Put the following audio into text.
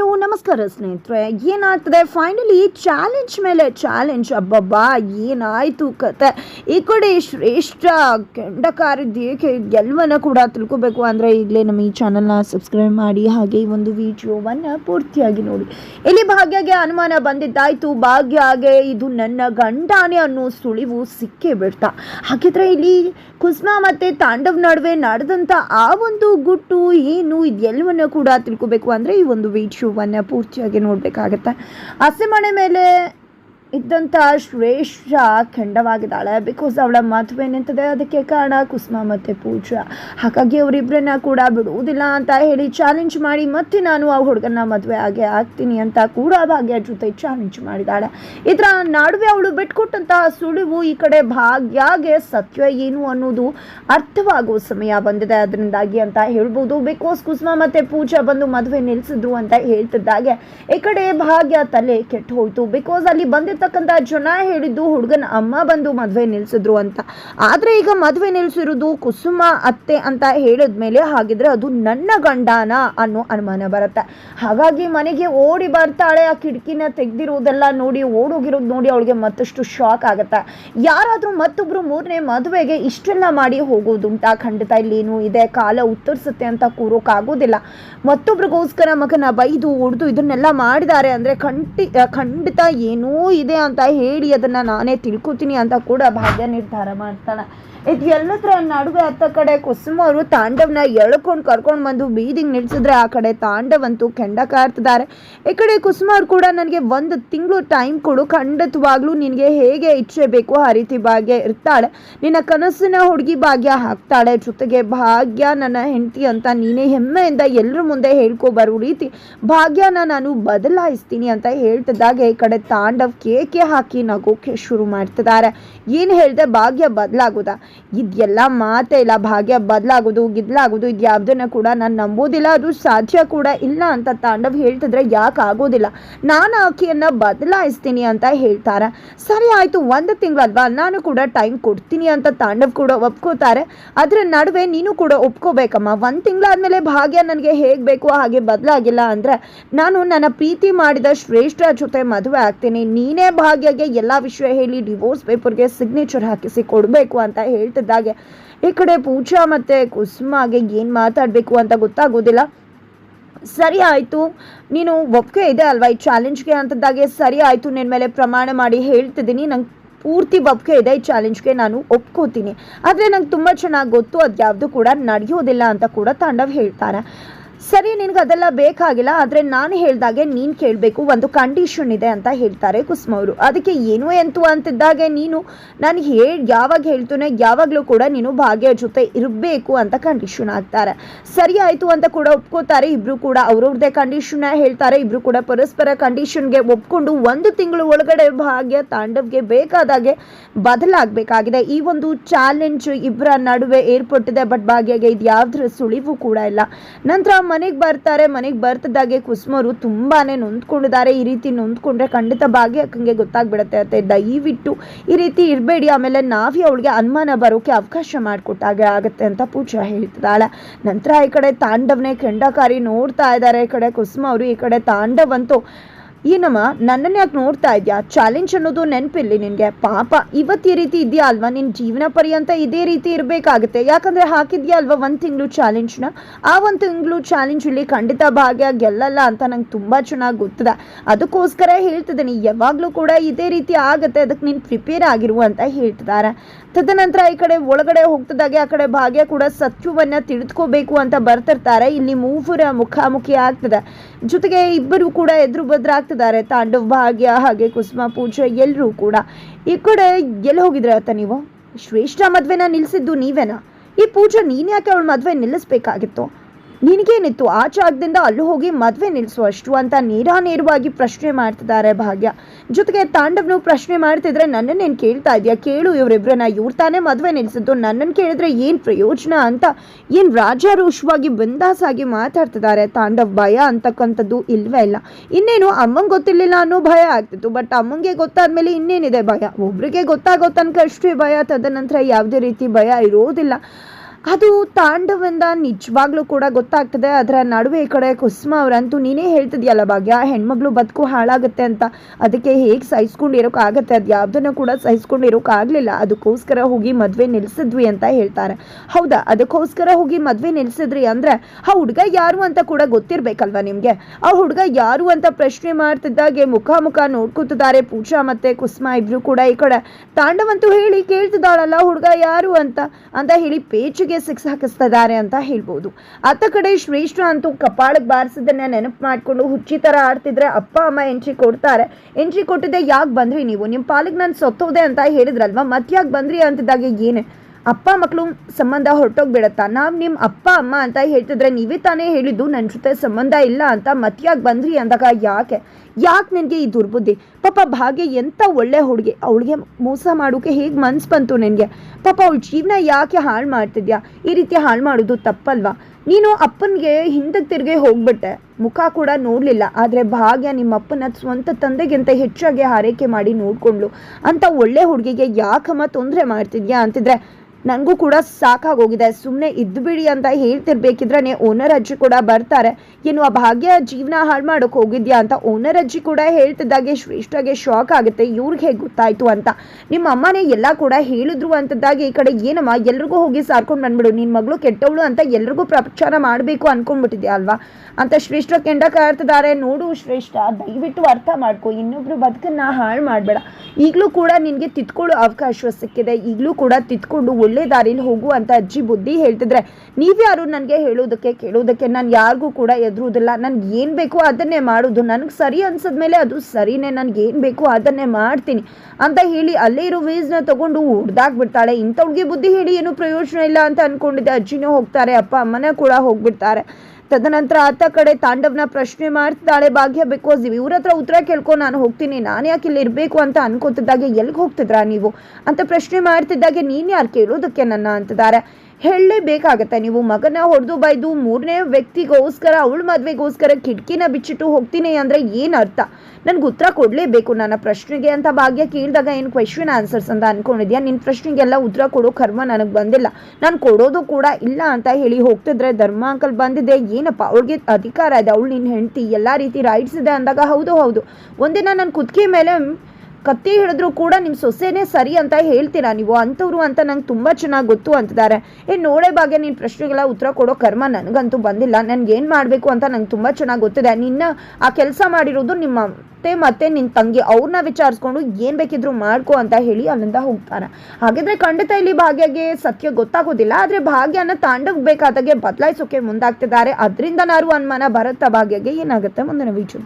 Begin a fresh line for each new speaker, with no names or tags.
Hello, ನಮಸ್ಕಾರ ಸ್ನೇಹಿತರೆ. ಏನಾಗ್ತದೆ? ಫೈನಲಿ ಚಾಲೆಂಜ್ ಮೇಲೆ ಚಾಲೆಂಜ್ ಅಬ್ಬಬ್ಬಾ, ಏನಾಯಿತು ಕತೆ? ಈ ಕಡೆ ಶ್ರೇಷ್ಠ ಕೆಂಡಕಾರಿದ್ದೇಕೆ ಗೆಲ್ವನ್ನು ಕೂಡ ತಿಳ್ಕೊಬೇಕು ಅಂದರೆ ಈಗಲೇ ನಮ್ಮ ಈ ಚಾನಲ್ನ ಸಬ್ಸ್ಕ್ರೈಬ್ ಮಾಡಿ, ಹಾಗೆ ಈ ಒಂದು ವಿಡಿಯೋವನ್ನು ಪೂರ್ತಿಯಾಗಿ ನೋಡಿ. ಇಲ್ಲಿ ಭಾಗ್ಯಗೆ ಅನುಮಾನ ಬಂದಿದ್ದಾಯ್ತು. ಭಾಗ್ಯಗೆ ಇದು ನನ್ನ ಗಂಡಾನೆ ಅನ್ನೋ ಸುಳಿವು ಸಿಕ್ಕೇ ಬಿಡ್ತಾ. ಹಾಗಿದ್ರೆ ಇಲ್ಲಿ ಕುಸ್ಮಾ ಮತ್ತೆ ತಾಂಡವ್ ನಡುವೆ ನಡೆದಂಥ ಆ ಒಂದು ಗುಟ್ಟು ಏನು ಇದೆಲ್ಲವನ್ನು ಕೂಡ ತಿಳ್ಕೊಬೇಕು ಅಂದರೆ ಈ ಒಂದು ವಿಡಿಯೋವನ್ನು ಪೂರ್ತಿಯಾಗಿ ನೋಡಬೇಕಾಗತ್ತೆ. ಹಸಿಮಣೆ ಮೇಲೆ ಇದ್ದಂಥ ಶ್ರೇಷ್ಠ ಖಂಡವಾಗಿದ್ದಾಳೆ. ಬಿಕಾಸ್ ಅವಳ ಮದುವೆ ನಿಂತದೆ ಅದಕ್ಕೆ ಕಾರಣ ಕುಸುಮ ಮತ್ತು ಪೂಜಾ ಹಾಗಾಗಿ ಅವರಿಬ್ಬರನ್ನ ಕೂಡ ಬಿಡುವುದಿಲ್ಲ ಅಂತ ಹೇಳಿ ಚಾಲೆಂಜ್ ಮಾಡಿ ಮತ್ತೆ ನಾನು ಆ ಹುಡುಗನ ಮದುವೆ ಆಗೇ ಆಗ್ತೀನಿ ಅಂತ ಕೂಡ ಭಾಗ್ಯ ಜೊತೆ ಚಾಲೆಂಜ್ ಮಾಡಿದ್ದಾಳೆ. ಇದರ ನಡುವೆ ಅವಳು ಬಿಟ್ಕೊಟ್ಟಂತಹ ಸುಳಿವು ಈ ಕಡೆ ಭಾಗ್ಯಗೆ ಸತ್ಯ ಏನು ಅನ್ನೋದು ಅರ್ಥವಾಗುವ ಸಮಯ ಬಂದಿದೆ ಅದರಿಂದಾಗಿ ಅಂತ ಹೇಳ್ಬೋದು. ಬಿಕಾಸ್ ಕುಸುಮ ಮತ್ತೆ ಪೂಜಾ ಬಂದು ಮದುವೆ ನಿಲ್ಲಿಸಿದ್ರು ಅಂತ ಹೇಳ್ತಿದ್ದಾಗೆ, ಈ ಕಡೆ ಭಾಗ್ಯ ತಲೆ ಕೆಟ್ಟು ಹೋಯ್ತು. ಬಿಕಾಸ್ ಅಲ್ಲಿ ಬಂದಿರ್ತಕ್ಕಂಥ ಜನ ಹೇಳಿದ್ದು ಹುಡುಗನ ಅಮ್ಮ ಬಂದು ಮದುವೆ ನಿಲ್ಸಿದ್ರು ಅಂತ. ಆದ್ರೆ ಈಗ ಮದುವೆ ನಿಲ್ಸಿರೋದು ಕುಸುಮ ಅತ್ತೆ ಅಂತ ಹೇಳಿದ್ಮೇಲೆ ಹಾಗಿದ್ರೆ ಅದು ನನ್ನ ಗಂಡಾನ ಅನ್ನೋ ಅನುಮಾನ ಬರುತ್ತೆ. ಹಾಗಾಗಿ ಮನೆಗೆ ಓಡಿ ಬರ್ತಾಳೆ ಆ ಕಿಟಕಿನ ತೆಗ್ದಿರೋದೆಲ್ಲ ನೋಡಿ, ಓಡೋಗಿರೋದು ನೋಡಿ ಅವಳಿಗೆ ಮತ್ತಷ್ಟು ಶಾಕ್ ಆಗುತ್ತೆ. ಯಾರಾದ್ರೂ ಮತ್ತೊಬ್ರು ಮೂರನೇ ಮದುವೆಗೆ ಇಷ್ಟೆಲ್ಲ ಮಾಡಿ ಹೋಗೋದುಂಟ ಖಂಡಿತ ಇಲ್ಲೇನು, ಇದೆ ಕಾಲ ಉತ್ತರಿಸುತ್ತೆ ಅಂತ ಕೂರೋಕ್ಕಾಗೋದಿಲ್ಲ ಮತ್ತೊಬ್ರಿಗೋಸ್ಕರ ಮಗನ ಬೈದು ಹೊಡೆದು ಇದನ್ನೆಲ್ಲ ಮಾಡಿದ್ದಾರೆ ಅಂದರೆ ಖಂಡಿ ಖಂಡಿತ ಏನೂ ಇದೆ ಅಂತ ಹೇಳಿ ಅದನ್ನು ನಾನೇ ತಿಳ್ಕೊತೀನಿ ಅಂತ ಕೂಡ ಭಾಗ್ಯ ನಿರ್ಧಾರ ಮಾಡ್ತಾಳೆ. ಇದು ಎಲ್ಲದರ ನಡುವೆ ಹತ್ತ ಕಡೆ ಕುಸುಮ ಅವರು ತಾಂಡವನ ಎಳ್ಕೊಂಡು ಕರ್ಕೊಂಡು ಬಂದು ಬೀದಿಗೆ ನಿಲ್ಸಿದ್ರೆ ಆ ಕಡೆ ತಾಂಡವಂತೂ ಕೆಂಡ ಕಾಡ್ತಿದ್ದಾರೆ ಈ ಕಡೆ ಕುಸುಮ ಅವ್ರು ಕೂಡ ನನಗೆ ಒಂದು ತಿಂಗಳು ಟೈಮ್ ಕೊಡು, ಖಂಡಿತವಾಗ್ಲೂ ನಿನಗೆ ಹೇಗೆ ಇಚ್ಛೆ ಬೇಕು ಆ ರೀತಿ ಭಾಗ್ಯ ಇರ್ತಾಳೆ. ನಿನ್ನ ಕನಸಿನ ಹುಡುಗಿ ಭಾಗ್ಯ ಹಾಕ್ತಾಳೆ. ಜೊತೆಗೆ ಭಾಗ್ಯ ನನ್ನ ಹೆಂಡತಿ ಅಂತ ನೀನೇ ಹೆಮ್ಮೆಯಿಂದ ಎಲ್ಲರ ಮುಂದೆ ಹೇಳ್ಕೋ ಬರೋ ರೀತಿ ಭಾಗ್ಯನ ನಾನು ಬದಲಾಯಿಸ್ತೀನಿ ಅಂತ ಹೇಳ್ತಿದ್ದಾಗ ಈ ಕಡೆ ತಾಂಡವ್ ಕೇಕೆ ಹಾಕಿ ನಗೋಕೆ ಶುರು ಮಾಡ್ತಿದ್ದಾರೆ ಏನು ಹೇಳಿದೆ ಭಾಗ್ಯ ಬದಲಾಗೋದ? ಇದೆಲ್ಲ ಮಾತೇ ಇಲ್ಲ, ಭಾಗ್ಯ ಬದಲಾಗೋದು, ಗಿದ್ಲಾಗೋದು, ಇದು ಯಾವುದನ್ನ ಕೂಡ ನಾನು ನಂಬೋದಿಲ್ಲ, ಅದು ಸಾಧ್ಯ ಕೂಡ ಇಲ್ಲ ಅಂತ ತಾಂಡವ್ ಹೇಳ್ತಿದ್ರೆ ಯಾಕೆ ಆಗೋದಿಲ್ಲ. ನಾನು ಆಕೆಯನ್ನ ಬದಲಾಯಿಸ್ತೀನಿ ಅಂತ ಹೇಳ್ತಾರೆ. ಸರಿ ಆಯಿತು, ಒಂದು ತಿಂಗಳಲ್ವಾ ನಾನು ಕೂಡ ಟೈಮ್ ಕೊಡ್ತೀನಿ ಅಂತ ತಾಂಡವ್ ಕೂಡ ಒಪ್ಕೋತಾರೆ. ಅದರ ನಡುವೆ ನೀನು ಕೂಡ ಒಪ್ಕೋಬೇಕಮ್ಮ. ಒಂದು ತಿಂಗಳಾದ್ಮೇಲೆ ಭಾಗ್ಯ ನನಗೆ ಹೇಗೆ ಬೇಕು ಹಾಗೆ ಬದಲಾಗಿಲ್ಲ ಅಂದರೆ ನಾನು ನನ್ನ ಪ್ರೀತಿ ಮಾಡಿದ ಶ್ರೇಷ್ಠ ಜೊತೆ ಮದುವೆ ಆಗ್ತೀನಿ. ನೀನೇ ಭಾಗ್ಯಗೆ ಎಲ್ಲ ವಿಷಯ ಹೇಳಿ ಡಿವೋರ್ಸ್ ಪೇಪರ್ಗೆ ಸಿಗ್ನೇಚರ್ ಹಾಕಿಸಿ ಕೊಡಬೇಕು ಅಂತ ಹೇಳ್ತಿದ್ದಾಗೆ. ಈ ಕಡೆ ಪೂಜಾ ಮತ್ತು ಕುಸುಮಾಗೆ ಏನು ಮಾತಾಡಬೇಕು ಅಂತ ಗೊತ್ತಾಗೋದಿಲ್ಲ. ಸರಿ ಆಯಿತು, ನೀನು ಒಪ್ಪಿಗೆ ಇದೆ ಅಲ್ವಾ ಈ ಚಾಲೆಂಜ್ಗೆ ಅಂತದ್ದಾಗೆ? ಸರಿ ಆಯಿತು ನಿನ್ನ ಮೇಲೆ ಪ್ರಮಾಣ ಮಾಡಿ ಹೇಳ್ತಿದ್ದೀನಿ. ನಂಗೆ ಪೂರ್ತಿ ಒಪ್ಪಿಗೆ ಇದೆ ಈ ಚಾಲೆಂಜ್ಗೆ, ನಾನು ಒಪ್ಕೋತೀನಿ. ಆದರೆ ನಂಗೆ ತುಂಬ ಚೆನ್ನಾಗಿ ಗೊತ್ತು ಅದು ಯಾವುದು ಕೂಡ ನಡೆಯೋದಿಲ್ಲ ಅಂತ ಕೂಡ ತಾಂಡವ್ ಹೇಳ್ತಾರೆ. ಸರಿ, ನಿನಗೆ ಅದೆಲ್ಲ ಬೇಕಾಗಿಲ್ಲ, ಆದರೆ ನಾನು ಹೇಳ್ದಾಗೆ ನೀನು ಕೇಳಬೇಕು, ಒಂದು ಕಂಡೀಷನ್ ಇದೆ ಅಂತ ಹೇಳ್ತಾರೆ ಕುಸುಮ ಅವರು. ಅದಕ್ಕೆ ಏನು ಎಂತು ಅಂತಿದ್ದಾಗೆ ನೀನು? ನಾನು ಹೇಳಿ, ಯಾವಾಗ ಹೇಳ್ತೇನೆ, ಯಾವಾಗಲೂ ಕೂಡ ನೀನು ಭಾಗ್ಯ ಜೊತೆ ಇರಬೇಕು ಅಂತ ಕಂಡೀಷನ್ ಆಗ್ತಾರೆ. ಸರಿ ಆಯಿತು ಅಂತ ಕೂಡ ಒಪ್ಕೋತಾರೆ ಇಬ್ಬರು ಕೂಡ ಅವ್ರವ್ರದ್ದೇ ಕಂಡೀಷನ್ ಹೇಳ್ತಾರೆ ಇಬ್ಬರು ಕೂಡ ಪರಸ್ಪರ ಕಂಡೀಷನ್ಗೆ ಒಪ್ಕೊಂಡು ಒಂದು ತಿಂಗಳು ಒಳಗಡೆ ಭಾಗ್ಯ ತಾಂಡವ್ಗೆ ಬೇಕಾದಾಗೆ ಬದಲಾಗಬೇಕಾಗಿದೆ. ಈ ಒಂದು ಚಾಲೆಂಜ್ ಇಬ್ಬರ ನಡುವೆ ಏರ್ಪಟ್ಟಿದೆ ಬಟ್ ಭಾಗ್ಯಗೆ ಇದು ಯಾವುದ್ರ ಸುಳಿವು ಕೂಡ ಇಲ್ಲ. ನಂತರ ಮನೆಗೆ ಬರ್ತಾರೆ, ಮನೆಗೆ ಬರ್ತಿದ್ದಾಗೆ ಕುಸುಮರು ತುಂಬಾನೇ ನೊಂದ್ಕೊಂಡಿದ್ದಾರೆ. ಈ ರೀತಿ ನೊಂದ್ಕೊಂಡ್ರೆ ಖಂಡಿತ ಭಾಗ್ಯಕ್ಕಂಗೆ ಗೊತ್ತಾಗ್ಬಿಡತ್ತೆ ಅಂತ ದಯವಿಟ್ಟು ಈ ರೀತಿ ಇರಬೇಡಿ. ಆಮೇಲೆ ನಾವೇ ಅವಳಿಗೆ ಅನುಮಾನ ಬರೋಕೆ ಅವಕಾಶ ಮಾಡಿಕೊಟ್ಟಾಗೆ ಆಗುತ್ತೆ ಅಂತ ಪೂಜಾ ಹೇಳ್ತಿದ್ದಾಳೆ. ನಂತರ ಈ ಕಡೆ ತಾಂಡವನೇ ಕೆಂಡಕಾರಿ ನೋಡ್ತಾ ಇದ್ದಾರೆ. ಈ ಕಡೆ ಕುಸುಮ ಅವರು ಈ ಕಡೆ ತಾಂಡವ್ ಅಂತೂ ಏನಮ್ಮ ನನ್ನನ್ನು ಯಾಕೆ ನೋಡ್ತಾ ಇದೆಯಾ? ಚಾಲೆಂಜ್ ಅನ್ನೋದು ನೆನಪಿಲ್ಲ ನಿನಗೆ. ಪಾಪ ಇವತ್ತು ಈ ರೀತಿ ಇದೆಯಾ ಅಲ್ವಾ? ನಿನ್ನ ಜೀವನ ಪರ್ಯಂತ ಇದೇ ರೀತಿ ಇರಬೇಕಾಗುತ್ತೆ. ಯಾಕಂದರೆ ಹಾಕಿದ್ಯಾ ಅಲ್ವಾ ಒಂದು ತಿಂಗಳು ಚಾಲೆಂಜ್ನ? ಆ ಒಂದು ತಿಂಗಳು ಚಾಲೆಂಜ್ ಇಲ್ಲಿ ಖಂಡಿತ ಭಾಗ್ಯ, ಗೆಲ್ಲಲ್ಲ ಅಂತ ನಂಗೆ ತುಂಬ ಚೆನ್ನಾಗಿ ಗೊತ್ತಿದೆ. ಅದಕ್ಕೋಸ್ಕರ ಹೇಳ್ತಿದ್ದೀನಿ ಯಾವಾಗಲೂ ಕೂಡ ಇದೇ ರೀತಿ ಆಗುತ್ತೆ. ಅದಕ್ಕೆ ನೀನು ಪ್ರಿಪೇರ್ ಆಗಿರು ಅಂತ ಹೇಳ್ತಿದ್ದಾರೆ ತದನಂತರ ಈ ಕಡೆ ಒಳಗಡೆ ಹೋಗ್ತಿದ್ದಾಗೆ ಆ ಕಡೆ ಭಾಗ್ಯ ಕೂಡ ಸತ್ಯವನ್ನ ತಿಳಿದುಕೋಬೇಕು ಅಂತ ಬರ್ತಿರ್ತಾರೆ. ಇಲ್ಲಿ ಮೂವರ ಮುಖಾಮುಖಿ ಆಗ್ತದೆ. ಜೊತೆಗೆ ಇಬ್ಬರು ಕೂಡ ಎದುರು ಬದ್ರಾಗ್ತಿದ್ದಾರೆ ತಾಂಡವ್ ಭಾಗ್ಯ ಹಾಗೆ ಕುಸುಮ ಪೂಜೆ ಎಲ್ಲರೂ ಕೂಡ. ಈ ಕಡೆ ಎಲ್ಲಿ ಹೋಗಿದ್ರೆ ಆತ ನೀವು? ಶ್ರೇಷ್ಠ ಮದ್ವೆನ ನಿಲ್ಸಿದ್ದು ನೀವೇನಾ? ಈ ಪೂಜೆ ನೀನ್ ಯಾಕೆ ಅವಳ ಮದ್ವೆ ನಿಲ್ಲಿಸ್ಬೇಕಾಗಿತ್ತು? ನಿನಗೇನಿತ್ತು? ಆ ಜಾಗದಿಂದ ಅಲ್ಲಿ ಹೋಗಿ ಮದುವೆ ನಿಲ್ಲಿಸುವಷ್ಟು ಅಂತ ನೇರಾನೇರವಾಗಿ ಪ್ರಶ್ನೆ ಮಾಡ್ತಿದ್ದಾರೆ ಭಾಗ್ಯ. ಜೊತೆಗೆ ತಾಂಡವ್ನು ಪ್ರಶ್ನೆ ಮಾಡ್ತಿದ್ರೆ ನನ್ನನ್ನೇನು ಕೇಳ್ತಾ ಇದೆಯಾ? ಕೇಳು ಇವರಿಬ್ಬರನ್ನ ಇವ್ರು ತಾನೇ ಮದುವೆ ನಿಲ್ಲಿಸಿದ್ದು ನನ್ನನ್ನು ಕೇಳಿದ್ರೆ ಏನು ಪ್ರಯೋಜನ ಅಂತ ಏನು ರಾಜಾರೋಷವಾಗಿ ಬಿಂದಾಸಾಗಿ ಮಾತಾಡ್ತಿದ್ದಾರೆ ತಾಂಡವ್ ಭಯ ಅಂತಕ್ಕಂಥದ್ದು ಇಲ್ವೇ ಇಲ್ಲ. ಇನ್ನೇನು ಅಮ್ಮಂಗೆ ಗೊತ್ತಿರಲಿಲ್ಲ ಅನ್ನೋ ಭಯ ಆಗ್ತಿತ್ತು. ಬಟ್ ಅಮ್ಮಂಗೆ ಗೊತ್ತಾದ್ಮೇಲೆ ಇನ್ನೇನಿದೆ ಭಯ? ಒಬ್ಬರಿಗೆ ಗೊತ್ತಾಗೋ ತನಕ ಅಷ್ಟೇ ಭಯ. ತದನಂತರ ಯಾವುದೇ ರೀತಿ ಭಯ ಇರೋದಿಲ್ಲ. ಅದು ತಾಂಡವಿಂದ ನಿಜವಾಗ್ಲೂ ಕೂಡ ಗೊತ್ತಾಗ್ತದೆ. ಅದರ ನಡುವೆ ಈ ಕಡೆ ಕುಸುಮ ಅವರಂತೂ ನೀನೇ ಹೇಳ್ತಿದ್ಯಲ್ಲ ಭಾಗ್ಯ, ಹೆಣ್ಮಗಳು ಬದುಕು ಹಾಳಾಗುತ್ತೆ ಅಂತ. ಅದಕ್ಕೆ ಹೇಗೆ ಸಹಿಸ್ಕೊಂಡಿರೋಕ್ಕಾಗತ್ತೆ ಅದು ಯಾವುದನ್ನು ಕೂಡ ಸಹಿಸ್ಕೊಂಡಿರೋಕ್ಕಾಗಲಿಲ್ಲ ಅದಕ್ಕೋಸ್ಕರ ಹೋಗಿ ಮದುವೆ ನಿಲ್ಲಿಸಿದ್ವಿ ಅಂತ ಹೇಳ್ತಾರೆ. ಹೌದಾ? ಅದಕ್ಕೋಸ್ಕರ ಹೋಗಿ ಮದುವೆ ನಿಲ್ಲಿಸಿದ್ರಿ ಅಂದರೆ ಆ ಹುಡುಗ ಯಾರು ಅಂತ ಕೂಡ ಗೊತ್ತಿರಬೇಕಲ್ವ ನಿಮಗೆ? ಆ ಹುಡುಗ ಯಾರು ಅಂತ ಪ್ರಶ್ನೆ ಮಾಡ್ತಿದ್ದಾಗೆ ಮುಖಾಮುಖ ಮುಖ ನೋಡ್ಕೊತಿದ್ದಾರೆ ಪೂಜಾ ಮತ್ತೆ ಕುಸುಮ ಇಬ್ರು ಕೂಡ ಈ ಕಡೆ. ತಾಂಡವಂತೂ ಹೇಳಿ ಕೇಳ್ತಿದ್ದಾಳಲ್ಲ ಹುಡುಗ ಯಾರು ಅಂತ. ಅಂತ ಹೇಳಿ ಪೇಚಿಗೆ ಸಿಕ್ಸ್ ಹಾಕಿಸ್ತಿದ್ದಾರೆ ಅಂತ ಹೇಳ್ಬೋದು. ಅತ್ತ ಕಡೆ ಶ್ರೇಷ್ಠ ಅಂತೂ ಕಪಾಳಕ್ಕೆ ಬಾರಿಸಿದ್ದನ್ನ ನೆನಪು ಮಾಡ್ಕೊಂಡು ಹುಚ್ಚಿ ಥರ ಆಡ್ತಿದ್ರೆ ಅಪ್ಪ, ಅಮ್ಮ ಎಂಟ್ರಿ ಕೊಡ್ತಾರೆ. ಎಂಟ್ರಿ ಕೊಟ್ಟಿದ್ದೆ, ಯಾಕೆ ಬಂದ್ರಿ ನೀವು? ನಿಮ್ಮ ಪಾಲಿಗೆ ನಾನು ಸತ್ತೋದೆ ಅಂತ ಹೇಳಿದ್ರಲ್ವಾ? ಮತ್ತೆ ಯಾಕೆ ಬಂದ್ರಿ ಅಂತಿದ್ದಾಗ ಏನೇ? ಅಪ್ಪ ಮಕ್ಕಳು ಸಂಬಂಧ ಹೊರಟೋಗ್ಬಿಡತ್ತಾ? ನಾವು ನಿಮ್ಮ ಅಪ್ಪ, ಅಮ್ಮ ಅಂತ ಹೇಳ್ತಿದ್ರೆ ನೀವೇ ತಾನೇ ಹೇಳಿದ್ದು ನನ್ನ ಜೊತೆ ಸಂಬಂಧ ಇಲ್ಲ ಅಂತ ಮತಿಯಾಗಿ ಬಂದ್ರಿ ಅಂದಾಗ ಯಾಕೆ? ಯಾಕೆ ನಿನಗೆ ಈ ದುರ್ಬುದ್ಧಿ? ಪಾಪ ಭಾಗ್ಯ ಎಂಥ ಒಳ್ಳೆ ಹುಡುಗಿ. ಅವಳಿಗೆ ಮೋಸ ಮಾಡೋಕೆ ಹೇಗೆ ಮನ್ಸು ಬಂತು ನಿನಗೆ? ಪಾಪ ಅವಳ ಜೀವನ ಯಾಕೆ ಹಾಳು ಮಾಡ್ತಿದ್ಯಾ? ಈ ರೀತಿ ಹಾಳು ಮಾಡೋದು ತಪ್ಪಲ್ವಾ? ನೀನು ಅಪ್ಪನಿಗೆ ಹಿಂದಕ್ಕೆ ತಿರುಗಿ ಹೋಗ್ಬಿಟ್ಟೆ. ಮುಖ ಕೂಡ ನೋಡಲಿಲ್ಲ. ಆದರೆ ಭಾಗ್ಯ ನಿಮ್ಮ ಅಪ್ಪನ ಸ್ವಂತ ತಂದೆಗಿಂತ ಹೆಚ್ಚಾಗಿ ಹಾರೈಕೆ ಮಾಡಿ ನೋಡಿಕೊಂಡ್ಳು. ಅಂತ ಒಳ್ಳೆ ಹುಡುಗಿಗೆ ಯಾಕಮ್ಮ ತೊಂದರೆ ಮಾಡ್ತಿದ್ಯಾ ಅಂತಿದ್ರೆ ನನಗೂ ಕೂಡ ಸಾಕಾಗೋಗಿದೆ. ಸುಮ್ಮನೆ ಇದ್ದು ಬಿಡಿ ಅಂತ ಹೇಳ್ತಿರ್ಬೇಕಿದ್ರೆ ಓನರ್ ಅಜ್ಜಿ ಕೂಡ ಬರ್ತಾರೆ. ಏನು, ಆ ಭಾಗ್ಯ ಜೀವನ ಹಾಳು ಮಾಡೋಕೆ ಹೋಗಿದ್ಯಾ ಅಂತ ಓನರ್ ಅಜ್ಜಿ ಕೂಡ ಹೇಳ್ತಿದ್ದಾಗೆ ಶ್ರೇಷ್ಠಗೆ ಶಾಕ್ ಆಗುತ್ತೆ. ಇವ್ರಿಗೆ ಹೇಗೆ ಗೊತ್ತಾಯಿತು ಅಂತ. ನಿಮ್ಮ ಅಮ್ಮನೇ ಎಲ್ಲ ಕೂಡ ಹೇಳಿದ್ರು ಅಂತದ್ದಾಗೆ ಈ ಕಡೆ, ಏನಮ್ಮ, ಎಲ್ರಿಗೂ ಹೋಗಿ ಸಾರ್ಕೊಂಡು ಬಂದ್ಬಿಡು. ನಿನ್ನ ಮಗಳು ಕೆಟ್ಟವಳು ಅಂತ ಎಲ್ರಿಗೂ ಪ್ರಚಾರ ಮಾಡಬೇಕು ಅಂದ್ಕೊಂಡ್ಬಿಟ್ಟಿದ್ಯಾ ಅಲ್ವಾ? ಅಂತ ಶ್ರೇಷ್ಠ ಕೆಂಡ ಕಾಡ್ತಿದ್ದಾರೆ ನೋಡು ಶ್ರೇಷ್ಠ, ದಯವಿಟ್ಟು ಅರ್ಥ ಮಾಡ್ಕೊ. ಇನ್ನೊಬ್ರು ಬದುಕನ್ನ ಹಾಳು ಮಾಡಬೇಡ. ಈಗಲೂ ಕೂಡ ನಿನಗೆ ತಿತ್ಕೊಳ್ಳೋ ಅವಕಾಶ ಸಿಕ್ಕಿದೆ. ಈಗಲೂ ಕೂಡ ತಿತ್ಕೊಂಡು ಒಳ್ಳೆ ದಾರಿಲಿ ಹೋಗು ಅಂತ ಅಜ್ಜಿ ಬುದ್ಧಿ ಹೇಳ್ತಿದ್ರೆ, ನೀವ್ಯಾರು ನನಗೆ ಹೇಳೋದಕ್ಕೆ, ಕೇಳೋದಕ್ಕೆ ನಾನು ಯಾರಿಗೂ ಕೂಡ ಎದುರುವುದಿಲ್ಲ ನನಗೆ ಏನು ಬೇಕೋ ಅದನ್ನೇ ಮಾಡೋದು. ನನಗೆ ಸರಿ ಅನ್ಸಿದ್ಮೇಲೆ ಅದು ಸರಿನೇ. ನನಗೆ ಏನು ಬೇಕೋ ಅದನ್ನೇ ಮಾಡ್ತೀನಿ. ಅಂತ ಹೇಳಿ ಅಲ್ಲೇ ಇರೋ ವೇಸ್ನ ತಗೊಂಡು ಬಿಡ್ತಾಳೆ ಇಂಥವ್ಳಿಗೆ ಬುದ್ಧಿ ಹೇಳಿ ಏನು ಪ್ರಯೋಜನ ಇಲ್ಲ ಅಂತ ಅನ್ಕೊಂಡಿದ್ದೆ ಅಜ್ಜಿನೂ ಹೋಗ್ತಾರೆ. ಅಪ್ಪ, ಅಮ್ಮನೇ ಕೂಡ ಹೋಗ್ಬಿಡ್ತಾರೆ. ತದನಂತರ ಆತ ಕಡೆ ತಾಂಡವ್ನ ಪ್ರಶ್ನೆ ಮಾಡ್ತಿದ್ದಾಳೆ ಭಾಗ್ಯ ಬಿಕಾಸ್ ಇವ್ರ ಹತ್ರ ಉತ್ತರ ಕೇಳ್ಕೊ, ನಾನು ಹೋಗ್ತೀನಿ. ನಾನು ಯಾಕೆ ಇಲ್ಲಿ ಇರಬೇಕು ಅಂತ ಅನ್ಕೋತಿದ್ದಾಗೆ ಎಲ್ಲಿಗೆ ಹೋಗ್ತಿದ್ರಾ ನೀವು? ಅಂತ ಪ್ರಶ್ನೆ ಮಾಡ್ತಿದ್ದಾಗೆ, ನೀನು ಯಾರು ಕೇಳೋದಕ್ಕೆ ನನ್ನ ಅಂತಿದ್ದಾರೆ ಹೇಳಲೇಬೇಕಾಗತ್ತೆ. ನೀವು ಮಗನ ಹೊಡೆದು ಬೈದು ಮೂರನೇ ವ್ಯಕ್ತಿಗೋಸ್ಕರ, ಅವಳ ಮದುವೆಗೋಸ್ಕರ ಕಿಟಕಿನ ಬಿಚ್ಚಿಟ್ಟು ಹೋಗ್ತೀನಿ ಅಂದರೆ ಏನು ಅರ್ಥ? ನನಗೆ ಉತ್ತರ ಕೊಡಲೇಬೇಕು. ನನ್ನ ಪ್ರಶ್ನೆಗೆ ಅಂತ ಭಾಗ್ಯ ಕೇಳಿದಾಗ ಏನು ಕ್ವೆಶನ್ ಆನ್ಸರ್ಸ್ ಅಂತ ಅಂದ್ಕೊಂಡಿದ್ಯಾ ನಿನ್ನ ಪ್ರಶ್ನೆಗೆಲ್ಲ ಉತ್ತರ ಕೊಡೋ ಕರ್ಮ ನನಗೆ ಬಂದಿಲ್ಲ. ನಾನು ಕೊಡೋದು ಕೂಡ ಇಲ್ಲ ಅಂತ ಹೇಳಿ ಹೋಗ್ತಿದ್ರೆ ಧರ್ಮ ಅಂಕಲ್ ಬಂದಿದೆ. ಏನಪ್ಪ, ಅವಳಿಗೆ ಅಧಿಕಾರ ಇದೆ. ಅವಳು ನಿನ್ನ ಹೆಂಡತಿ, ಎಲ್ಲ ರೀತಿ ರೈಟ್ಸ್ ಇದೆ ಅಂದಾಗ ಹೌದು ಹೌದು. ಒಂದಿನ ನನ್ನ ಕುತ್ತಿಗೆ ಮೇಲೆ ಕತ್ತಿ ಹಿಡಿದ್ರು ಕೂಡ ನಿಮ್ಮ ಸೊಸೆನೇ ಸರಿ ಅಂತ ಹೇಳ್ತೀರಾ ನೀವು? ಅಂಥವ್ರು ಅಂತ ನಂಗೆ ತುಂಬ ಚೆನ್ನಾಗಿ ಗೊತ್ತು ಅಂತಿದ್ದಾರೆ. ಏ, ನೋಡೇ ಭಾಗ್ಯ ನಿನ್ನ ಪ್ರಶ್ನೆಗೆಲ್ಲ ಉತ್ತರ ಕೊಡೋ ಕರ್ಮ ನನಗಂತೂ ಬಂದಿಲ್ಲ. ನನಗೆ ಏನು ಮಾಡಬೇಕು ಅಂತ ನಂಗೆ ತುಂಬ ಚೆನ್ನಾಗಿ ಗೊತ್ತಿದೆ. ನಿನ್ನ ಆ ಕೆಲಸ ಮಾಡಿರೋದು ನಿಮ್ಮ ಅತ್ತೆ ಮತ್ತೆ ನಿನ್ನ ತಂಗಿ ಅವ್ರನ್ನ ವಿಚಾರಿಸ್ಕೊಂಡು ಏನು ಬೇಕಿದ್ರು ಮಾಡ್ಕೊ ಅಂತ ಹೇಳಿ ಅಲ್ಲಿಂದ ಹೋಗ್ತಾರೆ. ಹಾಗಿದ್ರೆ ಖಂಡಿತ ಇಲ್ಲಿ ಭಾಗ್ಯಗೆ ಸತ್ಯ ಗೊತ್ತಾಗೋದಿಲ್ಲ. ಆದರೆ ಭಾಗ್ಯನ ತಾಂಡವ್ ಬೇಕಾದಾಗೆ ಬದಲಾಯಿಸೋಕೆ ಮುಂದಾಗ್ತಿದ್ದಾರೆ. ಅದರಿಂದ ನಾರು ಅನುಮಾನ ಬರುತ್ತಾ ಭಾಗ್ಯಗೆ? ಏನಾಗುತ್ತೆ? ಮುಂದಿನ ವೀಕ್ಷತೆ